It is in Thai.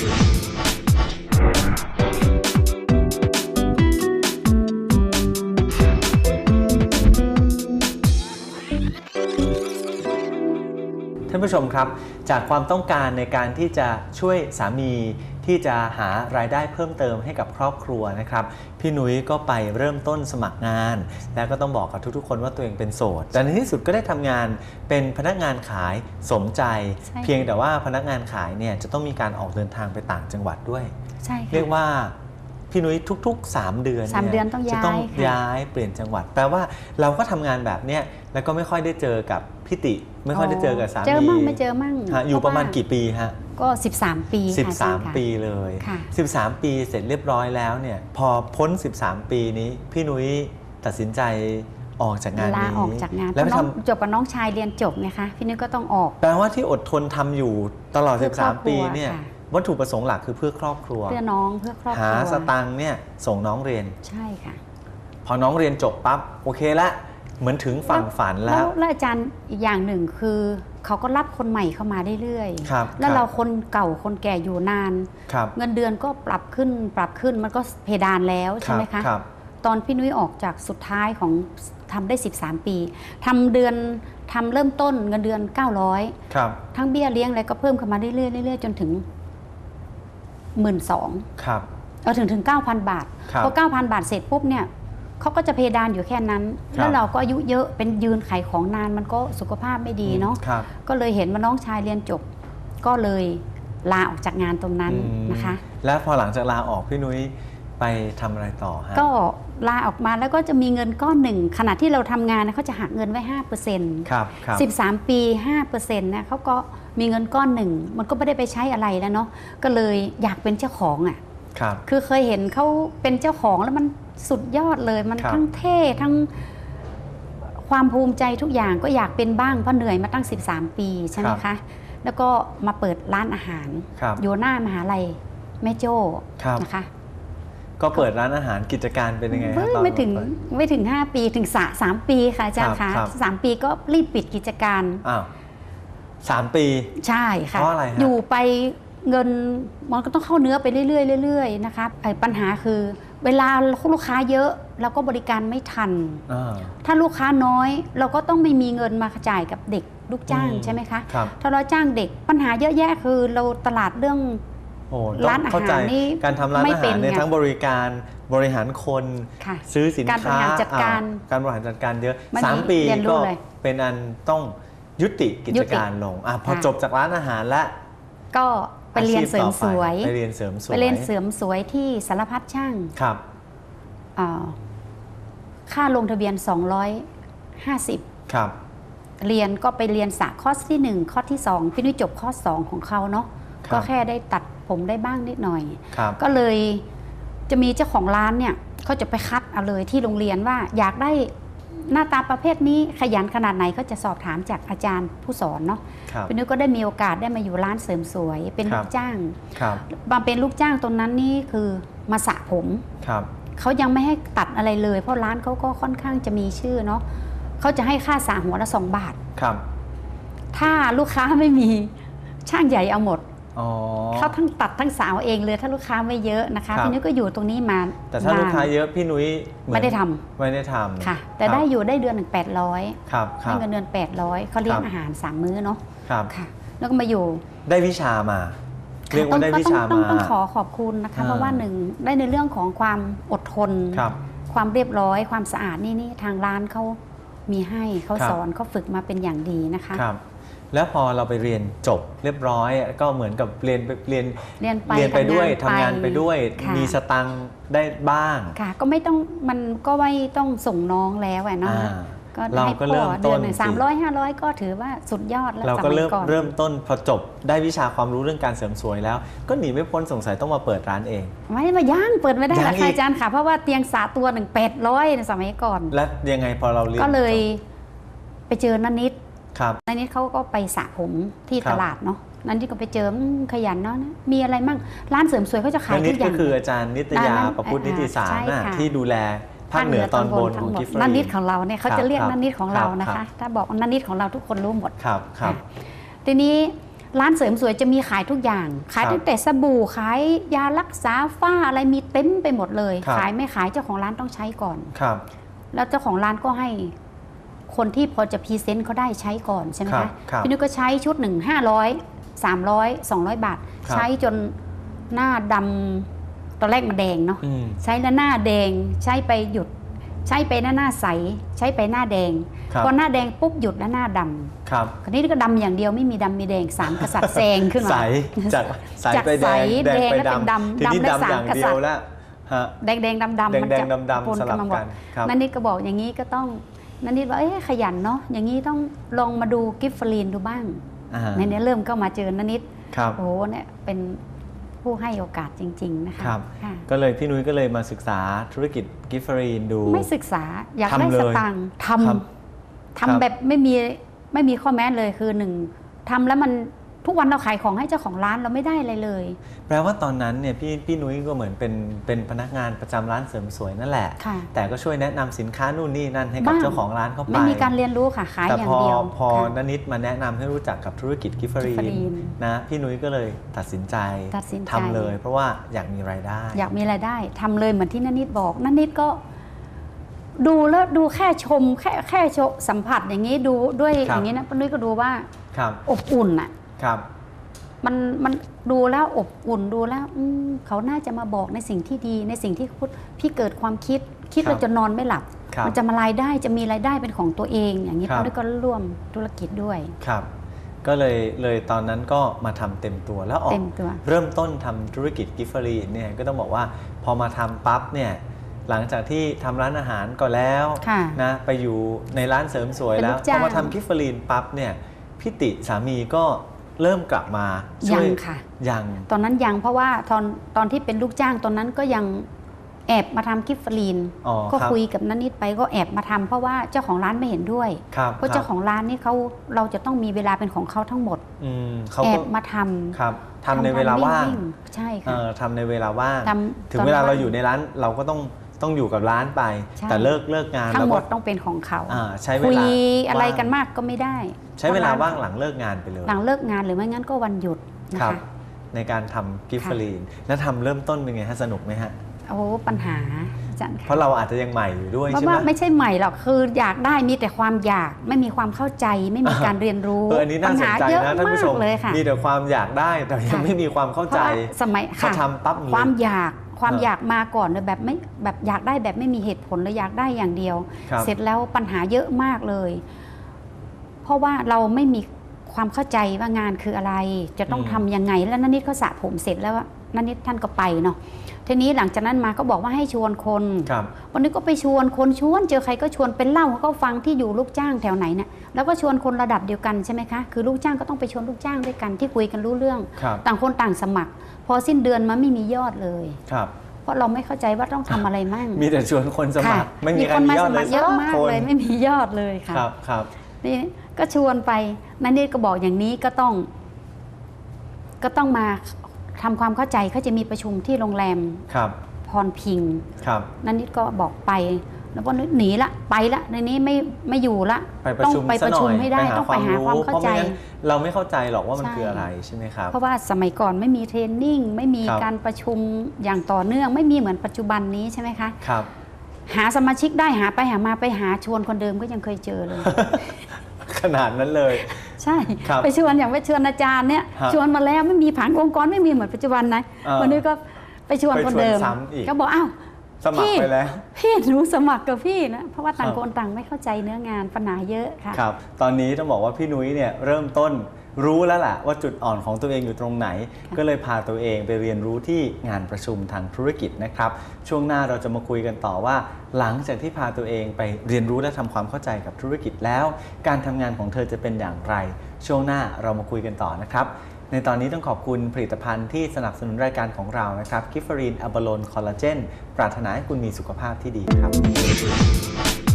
ท่านผู้ชมครับ จากความต้องการในการที่จะช่วยสามี ที่จะหารายได้เพิ่มเติมให้กับครอบครัวนะครับ พี่นุ้ยก็ไปเริ่มต้นสมัครงาน แล้วก็ต้องบอกกับทุกๆ คนว่าตัวเองเป็นโสด แต่ในที่สุดก็ได้ทำงานเป็นพนักงานขายสมใจใช่ค่ะเพียงแต่ว่าพนักงานขายเนี่ยจะต้องมีการออกเดินทางไปต่างจังหวัดด้วยใช่ค่ะเรียกว่าพี่นุ้ยทุก ๆ 3 เดือนสามเดือนต้องจะต้องย้ายค่ะย้ายเปลี่ยนจังหวัด แปลว่าเราก็ทำงานแบบเนี้ยแล้วก็ไม่ค่อยได้เจอกับพี่ติ ไม่ค่อยได้เจอกับสามีเจอมั่งไม่เจอมั่งฮะอยู่ประมาณเพว่กี่ปีฮะ ก็ 13 ปีค่ะอาจารย์ค่ะ 13 ปีเลย ค่ะ 13 ปีเสร็จเรียบร้อยแล้วเนี่ยพอพ้น 13 ปีนี้ พี่นุ้ยตัดสินใจออกจากงานลานี้ออกจากงานเพแล้วไปราะน้องทำจบกับน้องชายเรียนจบไงคะพี่นุ้ยก็ต้องออก แปลว่าที่อดทนทำอยู่ตลอด เพื่อครอบครัว13 ปีเนี่ยค่ะ วัตถุประสงค์หลักคือเพื่อครอบครัว เพื่อน้องเพื่อครอบคหารัวสตังค์เนี่ยส่งน้องเรียน ใช่ค่ะ พอน้องเรียนจบปั๊บโอเคละ เหมือนถึงฝั่งฝันแล้วแล้วอาจารย์อีกอย่างหนึ่งคือ เขาก็รับคนใหม่เข้ามาเรื่อยครับๆ แล้วครับ เราคนเก่าคนแก่อยู่นาน ครับเงินเดือนก็ปรับขึ้นปรับขึ้นมันก็เพดานแล้วใช่ไหมครัคะบครับตอนพี่นุ้ยออกจากสุดท้ายของทำได้ 13 ปีทำเดือนทำเริ่มต้นเงินเดือน 900 ครับ ทั้งเบี้ยเลี้ยงอะไรก็เพิ่มเข้ามาเรื่อยๆเรื่อยๆจนถึงหมื่นสองครับ เอาถึงถึง 9,000 บาท ครับ พอ 9,000 บาทเสร็จปุ๊บเนี่ย เขาก็จะเพดานอยู่แค่นั้นครับแล้วเราก็อายุเยอะเป็นยืนขายของนานมันก็สุขภาพไม่ดีเนาะครับก็เลยเห็นว่าน้องชายเรียนจบ ก็เลยลาออกจากงานตรงนั้นอืมนะคะ แล้วพอหลังจากลาออกพี่นุ้ยไปทำอะไรต่อฮะก็ลาออกมาแล้วก็จะมีเงินก้อนหนึ่งขณะที่เราทำงานนะเขาจะหักเงินไว้ห้าเปอร์เซ็นต์ครับครับสิบสามปีห้าเปอร์เซ็นต์นะเขาก็มีเงินก้อนหนึ่งมันก็ไม่ได้ไปใช้อะไรแล้วเนาะก็เลยอยากเป็นเจ้าของอะครับคือเคยเห็นเขาเป็นเจ้าของแล้วมัน สุดยอดเลยมันครับทั้งเท่ทั้งความภูมิใจทุกอย่างก็อยากเป็นบ้างเพราะเหนื่อยมาตั้ง 13 ปีใช่ไหมคะแล้วก็มาเปิดร้านอาหาร ครับ อยู่หน้ามหาลัยแม่โจ้ครับ นะคะก็เปิดร้านอาหารกิจการเป็นยังไงฮะเฮ้ยตอน ไม่ถึงเปิดไม่ถึง 5 ปีถึงสะสามปีค่ะอาจารย์ครัคะบครับ สามปีก็รีบปิดกิจการ อ้าวสามปี ใช่ค่ะเพราะอะไรฮะอยู่ไปเงินมันก็ต้องเข้าเนื้อไปเรื่อยๆเรื่อยๆนะคะไอ้ปัญหาคือ เวลาลูกค้าเยอะเราก็บริการไม่ทันอ่าถ้าลูกค้าน้อยเราก็ต้องไม่มีเงินมาจ่ายกับเด็กลูกจ้างอืมใช่ไหมคะครับถ้าเราจ้างเด็กปัญหาเยอะแยะคือเราตลาดเรื่องโอ้ต้องร้านอาหารเข้าใจนี่การทำร้านไม่อาเป็หารนเนี่ยไงทั้งบริการบริหารคนค่ะซื้อสินการบริค้าหารจัดการอ่การบริหารจัดการเยอะมันสามปีเรียนรู้ก็เลยเป็นอันต้องยุติกิยุจติการลงอะพอค่ะจบจากร้านอาหารแล้วก็ ไปเรียนเสริมสวยอาชีพต่อไปไปเรียนเสริมสวยไปเรียนเสริมสวยที่สารพัดช่างครับอ่าค่าลงทะเบียน 250 ครับ เรียนก็ไปเรียนสาคอร์สที่ 1 คอร์สที่ 2 พี่นุ้ยจบคอร์ส2ของเขาเนาะครับก็แค่ได้ตัดผมได้บ้างนิดหน่อยครับก็เลยจะมีเจ้าของร้านเนี่ยเขาจะไปคัดเอาเลยที่โรงเรียนว่าอยากได้ หน้าตาประเภทนี้ขยันขนาดไหนเขาจะสอบถามจากอาจารย์ผู้สอนเนาะครับ พี่นุ้ยก็ได้มีโอกาสได้มาอยู่ร้านเสริมสวย เป็นครัลูบ กจ้างครับ มาเป็นลูกจ้างตรงนั้นนี่คือมาสระผม ครับ เขายังไม่ให้ตัดอะไรเลย เพราะร้านเขาก็ค่อนข้างจะมีชื่อเนาะเขาจะให้ค่าสระหัวละสองบาท ครับ ถ้าลูกค้าไม่มีช่างใหญ่เอาหมดอ๋อ เขาทั้งตัดทั้งสาวเองเลยถ้าลูกค้าไม่เยอะนะคะครับพี่นุ้ยก็อยู่ตรงนี้มาแต่ถ้าลูกค้านาเยอะพี่นุ้ยเหอนไม่ได้ทำไม่ได้ทำค่ะ แต่ได้อยู่ได้เดือนหนึ่งแปดร้อยครับคได้รับเงินเดือนแปดร้อยเขาเลี้ยงครับอาหารสามมื้อเนาะครับค่ะ แล้วก็มาอยู่ได้วิชามาเรียกว่าได้วิชาต้องมาต้องขอขอบคุณนะคะอ่าเพราะว่าหนึ่งได้ในเรื่องของความอดทนครับความเรียบร้อยความสะอาดนี่นี่ทางร้านเขามีให้เขาครับสอนเขาฝึกมาเป็นอย่างดีนะคะครับ แล้วพอเราไปเรียนจบเรียบร้อย ก็เหมือนกับเรียนไปเรียนเรียนไปเรียนไปด้วยทำงานไปด้วย ค่ะมีสตังค์ได้บ้างค่ะ ก็ไม่ต้องมันก็ไม่ต้องส่งน้องแล้วอะเนาะอ่า ก็เราให้ก็พ่เริ่อมเดืต้อน นหนึ่งสิสามร้อยห้าร้อยก็ถือว่าสุดยอดแล้วเราสก็มัยเริ่มก่อน เริ่มต้นพอจบได้วิชาความรู้เรื่องการเสริมสวยแล้ว ก็หนีไม่พ้นสงสัยต้องมาเปิดร้านเอง ไม่มาย่างเปิดไม่ได้ยังราอีคากอาจารย์ค่ะ เพราะว่าเตียงสาตัวหนึ่งแปดร้อยในสมัยก่อน และยังไงพอเราเรียนก็เลยจไปเจอนันนิดบ ครับนันนิดเขาก็ไปสระผมที่ครับตลาดเนาะนันนิดก็ไปเจออืมขยันเนาะนะมีอะไรมั่งร้านเสริมสวยเขาจะขายนั่นทุนี่กอก็ย่างคืออาจารย์นิตยาร้านประพุทธนิติสารใช่น่ะค่ะที่ดูแลภาคเหนือตอนบนของทั้หมดกิฟเฟอรีนันนิดของเราเนี่ยเขาครัจะบเรียกครับนันนิดของเรานะครัคะบถ้าบอกว่านันนิดของเราทุกคนรู้หมดครับครับค่ะทีนี้ร้านเสริมสวยจะมีขายทุกอย่าง ขายครับตั้งแต่สบู่ขายยารักษาฝ้าอะไรมีเต็มไปหมดเลยครับขายไม่ขายเจ้าของร้านต้องใช้ก่อนครับ แล้วเจ้าของร้านก็ให้ คนที่พอจะพรีเซนต์เขาได้ใช้ก่อนใช่ไหมครัคะบครับพี่นุ้ยก็ใช้ชุดหนึ่งห้าร้อยสามร้อยสองร้อยบาทครับใช้จนหน้าดำตอนแรกมันแดงเนาะอืมใช้แล้วหน้าแดงใช้ไปหยุด ใช้ไปหน้าหน้าใส ใช้ไปหน้าแดงครับพอหน้าแดงปุ๊บหยุดแล้วหน้าดำครับคราวนี้ก็ดำอย่างเดียวไม่มีดำมีแดงสามกษัตริย์แซงขึ้นมาใสจากใสจากไปแดงใสแดงแดงไปแล้วเป็นดำดำทีนี้ดำและดำอย่างสามกเดีษัยตวริย์แล้วฮะแดงแดงดำดำแดงมันแดจะงดำดำปนสลับมาหมดกันครับนันนิดก็บอกอย่างนี้ก็ต้อง นันนิดว่าเอ๊ะขยันเนาะอย่างนี้ต้องลองมาดูกิฟฟรีนดูบ้างอ่าในนี้เริ่มก็มาเจอนันนิดครับโอ้โหเนี่ยเป็นผู้ให้โอกาสจริง ๆ นะคะครับค่ะก็เลยพี่นุ้ยก็เลยมาศึกษาธุรกิจกิฟฟรีนดู ไม่ศึกษาอยากทำได้เลยสตังค์ทครับำครับทำแบบไม่มีไม่มีข้อแม้เลยคือหนึ่งทำแล้วมัน ทุกวันเราขายของให้เจ้าของร้านเราไม่ได้อะไรเลย แปลว่าตอนนั้นเนี่ยพี่พี่นุ้ยก็เหมือนเป็นเป็นพนักงานประจำร้านเสริมสวยนั่นแหละค่ะแต่ก็ช่วยแนะนำสินค้านู่นนี่นั่นให้กับบ้างเจ้าของร้านเข้าไปไม่มีการเรียนรู้ค่ะขายแต่อย่าพงอเดียวพอค่ะนนิดมาแนะนำให้รู้จักกับธุรกิจกิฟฟรีกิฟฟรีนนนะพี่นุ้ยก็เลยตัดสินใจตัดสินใจทำเลย เพราะว่าอยากมีรายได้ อยากมีรายได้ทำเลยเหมือนที่นันนิดบอกนันนิดก็ดูแล้วดูแค่ชมแค่แค่ชมสัมผัสอย่างนี้ดูด้วยครับอย่างนี้นะป้านุ้ยก็ดูว่าครับอบอุ่นอะ ครับ มันมันดูแล้วอบอุ่นดูแล้วอืมเขาน่าจะมาบอกในสิ่งที่ดีในสิ่งที่พูดพี่เกิดความคิด คิดครับแล้วจะนอนไม่หลับ ครับมันจะมารายได้จะมีรายได้เป็นของตัวเอง อย่างนี้ครับป้านุ้ยก็ร่วมธุรกิจด้วย ครับ ก็เลยเลยตอนนั้นก็มาทำเต็มตัวแล้วออกเต็มตัว เริ่มต้นทำธุรกิจกิฟฟรีนเนี่ยก็ต้องบอกว่าพอมาทำปั๊บเนี่ยหลังจากที่ทำร้านอาหารก็แล้วค่ะนะไปอยู่ในร้านเสริมสวยเป็นแล้วลูกพจ้าอง มาทำกิฟฟรีนปั๊บเนี่ยพิติสามีก็ เริ่มกลับมาช่ยัวยงค่ะ ยังตอนนั้นยังเพราะว่าตอนตอนที่เป็นลูกจ้างตอนนั้นก็ยังแอบมาทำกิฟต์ฟรีน อ๋อก็รับคุยกับนันนิดไปก็แอบมาทำเพราะว่าเจ้าของร้านไม่เห็นด้วย ครับเพราะคเจ้าบของร้านนี่เขาเราจะต้องมีเวลาเป็นของเขาทั้งหมด อืมเขาแอก็บมาทำครับทำในเวลาว่างทำๆใช่เอ่ค่ะอทำในเวลาว่าง ทำถึงตอนเวลาเราว่างอยู่ในร้านเราก็ต้อง ต้องอยู่กับร้านไป ใช่ แต่เลิกเลิกงานทั้เรางหมก็ดต้องเป็นของเขาอ่าใช้เวคุยลาอะไรว่างกันมากก็ไม่ได้ใช้เวลาพระร้นว่างหลังเลิกงานไปเลย หลังเลิกงานหรือไม่งั้นก็วันหยุดนะครัคะบในการทำกิฟต์ค่ะ ฟรีนแล้วทำเริ่มต้นเป็นไงฮะสนุกไหมฮะ โอ้ปัญหาอาจารย์เพค่ะราะเราอาจจะยังใหม่อยู่ด้วยเพราะใช่ไหมว่าไม่ใช่ใหม่หรอกคืออยากได้มีแต่ความอยากไม่มีความเข้าใจไม่มีการเรียนรู้เอออันนี้น่าปัญสนหาใจเยอะนะท่านมาผู้ชมกเลยค่ะ มีแต่ความอยากได้แต่ยังค่ะ ไม่มีความเข้าเพใจราะว่าสมัยพอค่ะ ทำปั๊บมีความอยาก ความเอออยากมาก่อนเลยแบบไม่แบบอยากได้แบบไม่มีเหตุผลเลยอยากได้อย่างเดียว ครับ เสร็จแล้วปัญหาเยอะมากเลย เพราะว่าเราไม่มี ความเข้าใจว่างานคืออะไร จะต้องอืมทำยังไง แล้วนันนิดเขาสระผมเสร็จแล้วนันนิดท่านก็ไปเนาะทีนี้หลังจากนั้นมาก็บอกว่าให้ชวนคนครับวันนี้ก็ไปชวนคนชวน เจอใครก็ชวนเป็นเล่าเขาก็ฟังที่อยู่ลูกจ้างแถวไหนเนี่ยแล้วก็ชวนคนระดับเดียวกันใช่ไหมคะคือลูกจ้างก็ต้องไปชวนลูกจ้างด้วยกันที่คุยกันรู้เรื่องครับต่างคนต่างสมัคร พอสิ้นเดือนมันไม่มียอดเลยครับเพราะเราไม่เข้าใจว่าต้องทำอะไรมั่งมีแต่ชวนคนสมัครค่ะไม่มีใครคนมีมายอสดเลมัยครเยอะมากสักคนเลยไม่มียอดเลยค่ะครับครับ นี่ก็ชวนไปนันนี่ก็บอกอย่างนี้ก็ต้อง ก็ต้องมาทำความเข้าใจเขาจะมีประชุมที่โรงแรมครับพรพิงครับนันนิดก็บอกไปแล้วก็หนีละไปละในนี้ไม่ไม่อยู่ละไปประต้องชุมไปซะประหน่ชุอมยให้ได้ต้องไปหาความเข้าเพราะใจไม่งั้นเราไม่เข้าใจหรอกว่ามันใช่คืออะไรใช่ไหมครับเพราะว่าสมัยก่อนไม่มีเทรนนิ่งไม่มีครับการประชุมอย่างต่อเนื่อง ไม่มีเหมือนปัจจุบันนี้ใช่ไหมคะครับ หาสมาชิกได้หาไปหามาไปหาชวนคนเดิมก็ยังเคยเจอเลย ขนาดนั้นเลย ใช่ครับไปชวนอย่างไปชวนอาจารย์เนี่ยฮะชวนมาแล้วไม่มีผ่านองค์กรไม่มีเหมือนปัจจุบันนะเออวันนี้ก็ไปชวนไปคนชวนเดิมซ้ำอีกก็บอกอ้าวสมัครพี่ไปแล้วพี่หนูสมัครกับพี่นะเพราะว่าต่างครับคนต่างไม่เข้าใจเนื้องานปัญหาเยอะค่ะครับตอนนี้ต้องบอกว่าพี่นุ้ยเนี่ยเริ่มต้น รู้แล้วล่ะว่าจุดอ่อนของตัวเองอยู่ตรงไหน ก็เลยพาตัวเองไปเรียนรู้ที่งานประชุมทางธุรกิจนะครับ ช่วงหน้าเราจะมาคุยกันต่อว่า หลังจากที่พาตัวเองไปเรียนรู้และทำความเข้าใจกับธุรกิจแล้ว การทำงานของเธอจะเป็นอย่างไร ช่วงหน้าเรามาคุยกันต่อนะครับในตอนนี้ต้องขอบคุณผลิตภัณฑ์ที่สนับสนุนรายการของเรานะครับกิฟฟารีนอะบาโลนคอลลาเจนปรารถนาให้คุณมีสุขภาพที่ดีครับ